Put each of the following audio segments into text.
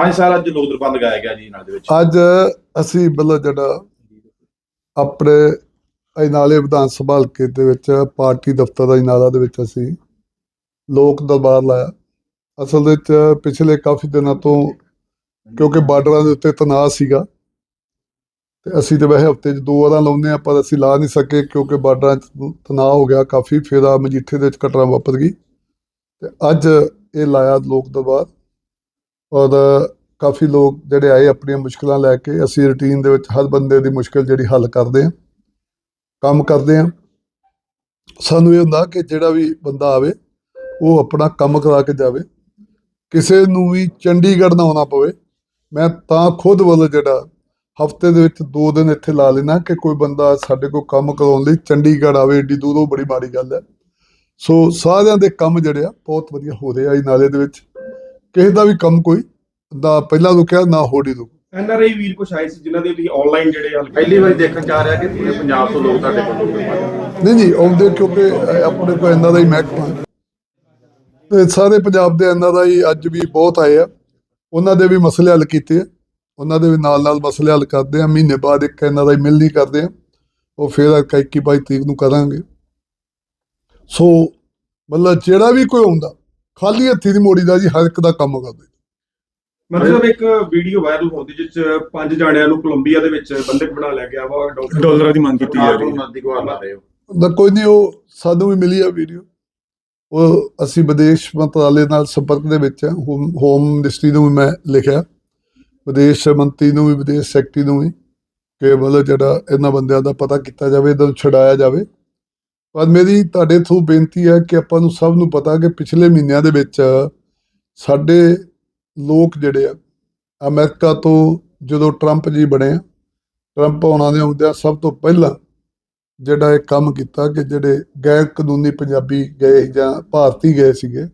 ਹਾਂਜੀ ਸਰ ਅੱਜ ਲੋਕ ਦਰਬਾਰ ਲਗਾਇਆ ਗਿਆ ਜੀ ਨਾਲ ਦੇ ਵਿੱਚ। ਅੱਜ ਅਸੀਂ ਮਤਲਬ ਜਿਹੜਾ ਆਪਣੇ ਅਜਨਾਲੇ ਵਿਧਾਨ ਸਭਾ ਹਲਕੇ ਦੇ ਵਿੱਚ ਪਾਰਟੀ ਦਫ਼ਤਰ ਦਾ ਅਜਨਾਲਾ ਦੇ ਵਿੱਚ ਅਸੀਂ ਲੋਕ ਦਰਬਾਰ ਲਾਇਆ। ਅਸਲ ਵਿੱਚ ਪਿਛਲੇ ਕਾਫੀ ਦਿਨਾਂ ਤੋਂ ਕਿਉਂਕਿ ਬਾਰਡਰਾਂ ਦੇ ਉੱਤੇ ਤਣਾਅ ਸੀਗਾ, ਤੇ ਅਸੀਂ ਤੇ ਵੈਸੇ ਹਫ਼ਤੇ 'ਚ ਦੋ ਵਾਰਾਂ ਲਾਉਂਦੇ ਆ ਪਰ ਅਸੀਂ ਲਾ ਨਹੀਂ ਸਕੇ ਕਿਉਂਕਿ ਬਾਰਡਰਾਂ 'ਚ ਤਣਾਅ ਹੋ ਗਿਆ, ਕਾਫੀ ਫੇਰਾ ਮਜੀਠੇ ਦੇ ਵਿੱਚ ਘਟਨਾ ਵਾਪਰ ਗਈ। ਤੇ ਅੱਜ ਇਹ ਲਾਇਆ ਲੋਕ ਦਰਬਾਰ। ਔਰ ਕਾਫੀ ਲੋਕ ਜਿਹੜੇ ਆਏ ਆਪਣੀਆਂ ਮੁਸ਼ਕਲਾਂ ਲੈ ਕੇ, ਅਸੀਂ ਰੁਟੀਨ ਦੇ ਵਿੱਚ ਹਰ ਬੰਦੇ ਦੀ ਮੁਸ਼ਕਲ ਜਿਹੜੀ ਹੱਲ ਕਰਦੇ ਹਾਂ, ਕੰਮ ਕਰਦੇ ਹਾਂ। ਸਾਨੂੰ ਇਹ ਹੁੰਦਾ ਕਿ ਜਿਹੜਾ ਵੀ ਬੰਦਾ ਆਵੇ, ਉਹ ਆਪਣਾ ਕੰਮ ਕਰਾ ਕੇ ਜਾਵੇ। ਕਿਸੇ ਨੂੰ ਵੀ ਚੰਡੀਗੜ੍ਹ ਨਾ ਆਉਣਾ ਪਵੇ। ਮੈਂ ਤਾਂ ਖੁਦ ਵੱਲ ਜਿਹੜਾ ਹਫ਼ਤੇ ਦੇ ਵਿੱਚ ਦੋ ਦਿਨ ਇੱਥੇ ਲਾ ਲੈਣਾ ਕਿ ਕੋਈ ਬੰਦਾ ਸਾਡੇ ਕੋਲ ਕੰਮ ਕਰਾਉਣ ਲਈ ਚੰਡੀਗੜ੍ਹ ਆਵੇ, ਏਡੀ ਦੂਰੋਂ ਬੜੀ ਮਾੜੀ ਗੱਲ ਹੈ। ਸੋ ਸਾਰਿਆਂ ਦੇ ਕੰਮ ਜਿਹੜੇ ਆ ਬਹੁਤ ਵਧੀਆ ਹੋ ਰਹੇ ਆ, ਇਹ ਨਾਲੇ ਦੇ ਵਿੱਚ। ਕਿਸੇ ਦਾ ਵੀ ਕੰਮ ਕੋਈ ਦਾ ਪਹਿਲਾਂ ਰੁਕਿਆ ਨਾ ਹੋੜੀ ਰੁਕ ਐਨਆਰਆਈ ਵੀਰ ਕੁਛ ਆਏ ਸੀ ਜਿਨ੍ਹਾਂ ਦੇ ਤੁਸੀਂ ਆਨਲਾਈਨ ਜਿਹੜੇ ਹਲ ਪਹਿਲੀ ਵਾਰੀ ਦੇਖਣ ਆ ਰਿਹਾ ਕਿ ਪੂਰੇ ਪੰਜਾਬ ਤੋਂ ਲੋਕ ਤੁਹਾਡੇ ਕੋਲ ਨਹੀਂ ਨਹੀਂ ਆਉਂਦੇ ਕਿਉਂਕਿ ਅ, ਆਪਣੇ ਕੋਲ ਇਹਨਾਂ ਦਾ ਹੀ ਮਹਿਕਮਾ ਹੈ। ਤੇ ਸਾਰੇ ਪੰਜਾਬ ਦੇ ਇਹਨਾਂ ਦਾ ਹੀ ਅੱਜ ਵੀ ਬਹੁਤ ਆਏ ਆ। ਉਹਨਾਂ ਦੇ ਵੀ ਮਸਲੇ ਹੱਲ ਕੀਤੇ ਆ। ਉਹਨਾਂ ਦੇ ਵੀ ਨਾਲ ਨਾਲ ਮਸਲੇ ਹੱਲ ਕਰਦੇ ਆ। ਮਹੀਨੇ ਬਾਅਦ ਇੱਕ ਇਹਨਾਂ ਦਾ ਹੀ ਮਿਲਣੀ ਕਰਦੇ ਆ। ਉਹ ਫਿਰ 21 22 ਤਰੀਕ ਨੂੰ ਕਰਾਂਗੇ। ਸੋ ਮਤਲਬ ਜਿਹੜਾ ਵੀ ਕੋਈ ਆਉਂਦਾ ਖਾਲੀ ਹੱਥੀ ਦੀ ਮੋੜੀ ਦਾ ਜੀ ਹਰ ਇੱਕ ਦਾ ਕੰਮ ਕਰਦੇ। ਮਤਲਬ ਇੱਕ ਵੀਡੀਓ ਵਾਇਰਲ ਹੁੰਦੀ ਜਿਸ ਚ ਪੰਜ ਜਾਣਿਆਂ ਨੂੰ ਕੋਲੰਬੀਆ ਦੇ ਵਿੱਚ ਬੰਦਕ ਬਣਾ ਲਿਆ ਗਿਆ ਵਾ ਡਾਕਟਰ ਡਾਲਰਾਂ ਦੀ ਮੰਗ ਕੀਤੀ ਜਾ ਰਹੀ ਹੈ। ਦੀ ਗੁਹਾਰ ਲਾ ਰਹੇ ਹੋ। ਦਾ ਕੋਈ ਨਹੀਂ ਉਹ ਸਾਨੂੰ ਵੀ ਮਿਲੀ ਆ ਵੀਡੀਓ ਉਹ ਅਸੀਂ ਵਿਦੇਸ਼ ਮੰਤਰਾਲੇ ਨਾਲ ਸੰਪਰਕ ਦੇ ਵਿੱਚ ਹਾਂ ਹੋਮ ਹੋਮ ਮਿਨਿਸਟਰੀ ਨੂੰ ਵੀ ਮੈਂ ਲਿਖਿਆ। ਵਿਦੇਸ਼ ਮੰਤਰੀ ਨੂੰ ਵੀ ਵਿਦੇਸ਼ ਸੈਕਟਰੀ ਨੂੰ ਵੀ ਕਿ ਮਤਲਬ ਜਿਹੜਾ ਇਹਨਾਂ ਬੰਦਿਆਂ ਦਾ ਪਤਾ ਕੀਤਾ ਜਾਵੇ ਇਹਨਾਂ ਨੂੰ ਛਡਾਇਆ ਜਾਵੇ। ਪਰ ਮੇਰੀ ਤੁਹਾਡੇ ਥਰੂ ਬੇਨਤੀ ਹੈ ਕਿ ਆਪਾਂ ਨੂੰ ਸਭ ਨੂੰ ਪਤਾ ਕਿ ਪਿਛਲੇ ਮਹੀਨਿਆਂ ਦੇ ਵਿੱਚ ਸਾਡੇ ਲੋਕ ਜਿਹੜੇ ਆ, ਅਮਰੀਕਾ ਤੋਂ ਜਦੋਂ ਟਰੰਪ ਜੀ ਬਣੇ ਟਰੰਪ ਉਹਨਾਂ ਦੇ ਆਉਂਦਿਆਂ ਸਭ ਤੋਂ ਪਹਿਲਾਂ ਜਿਹੜਾ ਇਹ ਕੰਮ ਕੀਤਾ ਕਿ ਜਿਹੜੇ ਗੈਰ ਕਾਨੂੰਨੀ ਪੰਜਾਬੀ ਗਏ ਜਾਂ ਭਾਰਤੀ ਗਏ ਸੀਗੇ,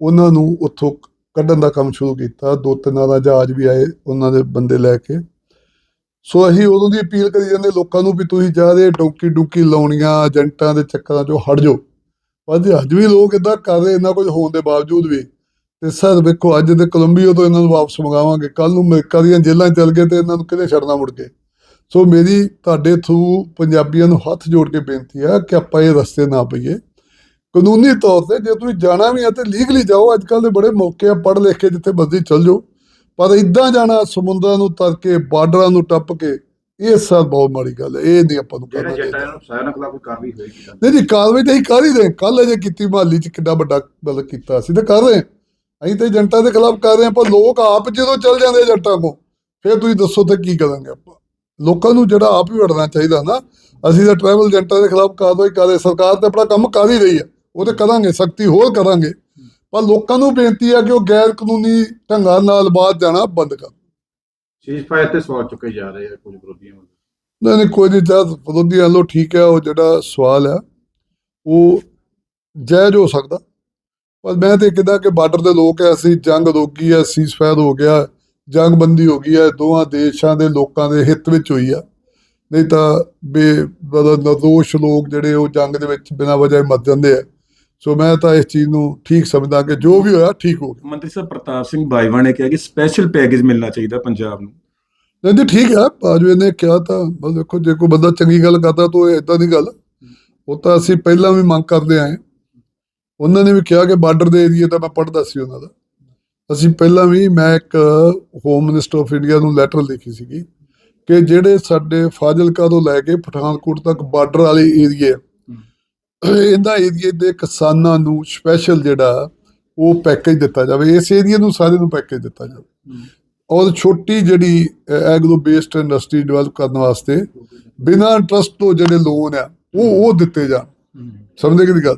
ਉਹਨਾਂ ਨੂੰ ਉੱਥੋਂ ਕੱਢਣ ਦਾ ਕੰਮ ਸ਼ੁਰੂ ਕੀਤਾ। ਦੋ ਤਿੰਨਾਂ ਦਾ ਜਹਾਜ਼ ਵੀ ਆਏ ਉਹਨਾਂ ਦੇ ਬੰਦੇ ਲੈ ਕੇ। ਸੋ ਅਸੀਂ ਉਦੋਂ ਦੀ ਅਪੀਲ ਕਰੀ ਜਾਂਦੇ ਲੋਕਾਂ ਨੂੰ ਵੀ ਤੁਸੀਂ ਜਾ ਰਹੇ ਡੌਂਕੀ ਡੁੰਕੀ ਲਾਉਣੀਆਂ, ਏਜੰਟਾਂ ਦੇ ਚੱਕਰਾਂ 'ਚੋਂ ਹਟ ਜਾਓ। ਪਰ ਜੇ ਅੱਜ ਵੀ ਲੋਕ ਇਦਾਂ ਕਰ ਰਹੇ ਇਹਨਾਂ ਕੁਝ ਹੋਣ ਦੇ ਬਾਵਜੂਦ ਵੀ, ਤੇ ਸਰ ਵੇਖੋ, ਅੱਜ ਤੇ ਕੋਲੰਬੀਆ ਤੋਂ ਇਹਨਾਂ ਨੂੰ ਵਾਪਸ ਮੰਗਾਵਾਂਗੇ। ਕੱਲ ਨੂੰ ਅਮਰੀਕਾ ਦੀਆਂ ਜੇਲ੍ਹਾਂ ਚੱਲ ਗਏ ਤੇ ਇਹਨਾਂ ਨੂੰ ਕਿਹਦੇ ਛੱਡਣਾ ਮੁੜ ਕੇ? ਸੋ ਮੇਰੀ ਤੁਹਾਡੇ ਥਰੂ ਪੰਜਾਬੀਆਂ ਨੂੰ ਹੱਥ ਜੋੜ ਕੇ ਬੇਨਤੀ ਆ ਕਿ ਆਪਾਂ ਇਹ ਰਸਤੇ ਨਾ ਪਈਏ। ਕਾਨੂੰਨੀ ਤੌਰ ਤੇ ਜੇ ਤੁਸੀਂ ਜਾਣਾ ਵੀ ਹੈ ਤੇ ਲੀਗਲੀ ਜਾਓ, ਅੱਜ ਕੱਲ ਦੇ ਬੜੇ ਮੌਕੇ ਆ ਪੜ੍ਹ ਲਿਖ ਕੇ ਜਿੱਥੇ ਮਰਜ਼ੀ ਚੱਲ ਜਾਓ। ਪਰ ਇਦਾਂ ਜਾਣਾ ਸਮੁੰਦਰਾਂ ਨੂੰ ਤਰ ਕੇ ਬਾਰਡਰਾਂ ਨੂੰ ਟੱਪ ਕੇ ਇਹ ਸਰ ਬਹੁਤ ਮਾੜੀ ਗੱਲ ਹੈ ਇਹ ਨਹੀਂ ਆਪਾਂ ਨੂੰ ਜਿਹੜਾ ਕਰਨਾ ਜੱਟਾਂ ਚਾਹੀਦਾ ਸਾਰਿਆਂ ਖਿਲਾਫ ਕੋਈ ਕਾਰਵਾਈ ਹੋਏਗੀ ਨਹੀਂ ਜੀ ਕਾਰਵਾਈ ਤਾਂ ਅਸੀਂ ਕਰ ਹੀ ਰਹੇ ਕੱਲ ਅਜੇ ਕੀਤੀ ਮਹਾਲੀ ਚ ਕਿੰਨਾ ਵੱਡਾ ਬਲ ਕੀਤਾ ਅਸੀਂ ਤਾਂ ਕਰ ਰਹੇ ਹਾਂ। ਅਸੀਂ ਤਾਂ ਏਜੰਟਾਂ ਦੇ ਖਿਲਾਫ ਕਰ ਰਹੇ ਹਾਂ ਪਰ ਲੋਕ ਆਪ ਜਦੋਂ ਚੱਲ ਜਾਂਦੇ ਏਜੰਟਾਂ ਕੋ ਫਿਰ ਤੁਸੀਂ ਦੱਸੋ ਤੇ ਕੀ ਕਰਾਂਗੇ ਆਪਾਂ। ਲੋਕਾਂ ਨੂੰ ਜਿਹੜਾ ਆਪ ਹੀ ਵੜਨਾ ਚਾਹੀਦਾ ਨਾ ਅਸੀਂ ਤਾਂ ਟਰੈਵਲ ਏਜੰਟਾਂ ਦੇ ਖਿਲਾਫ ਕਾਰਵਾਈ ਕਰ ਰਹੇ ਸਰਕਾਰ ਤੇ ਆਪਣਾ ਕੰਮ ਕਰ ਹੀ ਰਹੀ ਹੈ। ਉਹ ਤੇ ਕਰਾਂਗੇ ਸਖਤੀ ਹੋਰ ਕਰਾਂਗੇ। ਪਰ ਲੋਕਾਂ ਨੂੰ ਬੇਨਤੀ ਹੈ ਕਿ ਉਹ ਗੈਰ ਕਾਨੂੰਨੀ ਢੰਗਾਂ ਨਾਲ ਬਾਹਰ ਜਾਣਾ ਬੰਦ ਕਰ। ਸੀਜ਼ ਫਾਇਰ ਤੇ ਸਵਾਲ ਚੁੱਕੇ ਜਾ ਰਹੇ ਆ ਕੁਝ ਵਿਰੋਧੀਆਂ ਵੱਲੋਂ। ਨਹੀਂ ਨਹੀਂ ਕੋਈ ਨਹੀਂ ਜਦ ਵਿਰੋਧੀ ਵੱਲੋਂ ਠੀਕ ਹੈ ਉਹ ਜਿਹੜਾ ਸਵਾਲ ਹੈ ਉਹ ਜਾਇਜ਼ ਹੋ ਸਕਦਾ। ਪਰ ਮੈਂ ਤੇ ਕਿਹਾ ਕਿ ਬਾਰਡਰ ਦੇ ਲੋਕ ਐ ਅਸੀਂ ਜੰਗ ਰੋਕੀ ਹੈ ਸੀਜ਼ਫਾਇਰ ਹੋ ਗਿਆ ਜੰਗਬੰਦੀ ਹੋ ਗਈ ਹੈ ਦੋਵਾਂ ਦੇਸ਼ਾਂ ਦੇ ਲੋਕਾਂ ਦੇ ਹਿੱਤ ਵਿੱਚ ਹੋਈ ਆ। ਨਹੀਂ ਤਾਂ ਬੇ ਨਿਰਦੋਸ਼ ਲੋਕ ਜਿਹੜੇ ਉਹ ਜੰਗ ਦੇ ਵਿੱਚ ਬਿਨਾਂ ਵਜ੍ਹਾ ਮਰ ਜਾਂਦੇ ਆ। ਸੋ ਮੈਂ ਤਾਂ ਇਸ ਚੀਜ਼ ਨੂੰ ਠੀਕ ਸਮਝਦਾ ਕਿ ਜੋ ਵੀ ਹੋਇਆ ਠੀਕ ਹੋ ਗਿਆ। ਮੰਤਰੀ ਸਾਹਿਬ ਪ੍ਰਤਾਪ ਸਿੰਘ ਬਾਜਵਾ ਨੇ ਕਿਹਾ ਕਿ ਸਪੈਸ਼ਲ ਪੈਕੇਜ ਮਿਲਣਾ ਚਾਹੀਦਾ ਪੰਜਾਬ ਨੂੰ। ਨਹੀਂ ਜੀ ਠੀਕ ਹੈ ਬਾਜਵੇ ਨੇ ਕਿਹਾ ਤਾਂ ਬਸ ਦੇਖੋ ਜੇ ਕੋਈ ਬੰਦਾ ਚੰਗੀ ਗੱਲ ਕਰਦਾ ਤਾਂ ਇਹ ਇਦਾਂ ਦੀ ਗੱਲ। ਉਹ ਤਾਂ ਅਸੀਂ ਪਹਿਲਾਂ ਵੀ ਮੰਗ ਕਰਦੇ ਆਏ। ਉਹਨਾਂ ਨੇ ਵੀ ਕਿਹਾ ਕਿ ਬਾਰਡਰ ਦੇ ਏਰੀਆ ਤਾਂ ਮੈਂ ਪੜ੍ਹਦਾ ਸੀ ਉਹਨਾਂ ਦਾ। ਅਸੀਂ ਪਹਿਲਾਂ ਵੀ ਮੈਂ ਇੱਕ ਹੋਮ ਮਿਨਿਸਟਰ ਆਫ ਇੰਡੀਆ ਨੂੰ ਲੈਟਰ ਲਿਖੀ ਸੀਗੀ ਕਿ ਜਿਹੜੇ ਸਾਡੇ ਫਾਜ਼ਿਲਕਾ ਤੋਂ ਲੈ ਕੇ ਪਠਾਨਕੋਟ ਤੱਕ ਬਾਰਡਰ ਵਾਲੇ ਏਰੀਏ ਇਹਦਾ ਏਰੀਏ ਦੇ ਕਿਸਾਨਾਂ ਨੂੰ ਸਪੈਸ਼ਲ ਜਿਹੜਾ ਉਹ ਪੈਕੇਜ ਦਿੱਤਾ ਜਾਵੇ। ਇਸ ਏਰੀਏ ਨੂੰ ਸਾਰੇ ਨੂੰ ਪੈਕੇਜ ਦਿੱਤਾ ਜਾਵੇ। ਔਰ ਛੋਟੀ ਜਿਹੜੀ ਐਗਰੋ ਬੇਸਡ ਇੰਡਸਟਰੀ ਡਿਵੈਲਪ ਕਰਨ ਵਾਸਤੇ ਬਿਨਾਂ ਇੰਟਰਸਟ ਤੋਂ ਜਿਹੜੇ ਲੋਨ ਆ ਉਹ ਉਹ ਦਿੱਤੇ ਜਾਣ। ਸਮਝਦੇ ਕਿ ਗੱਲ?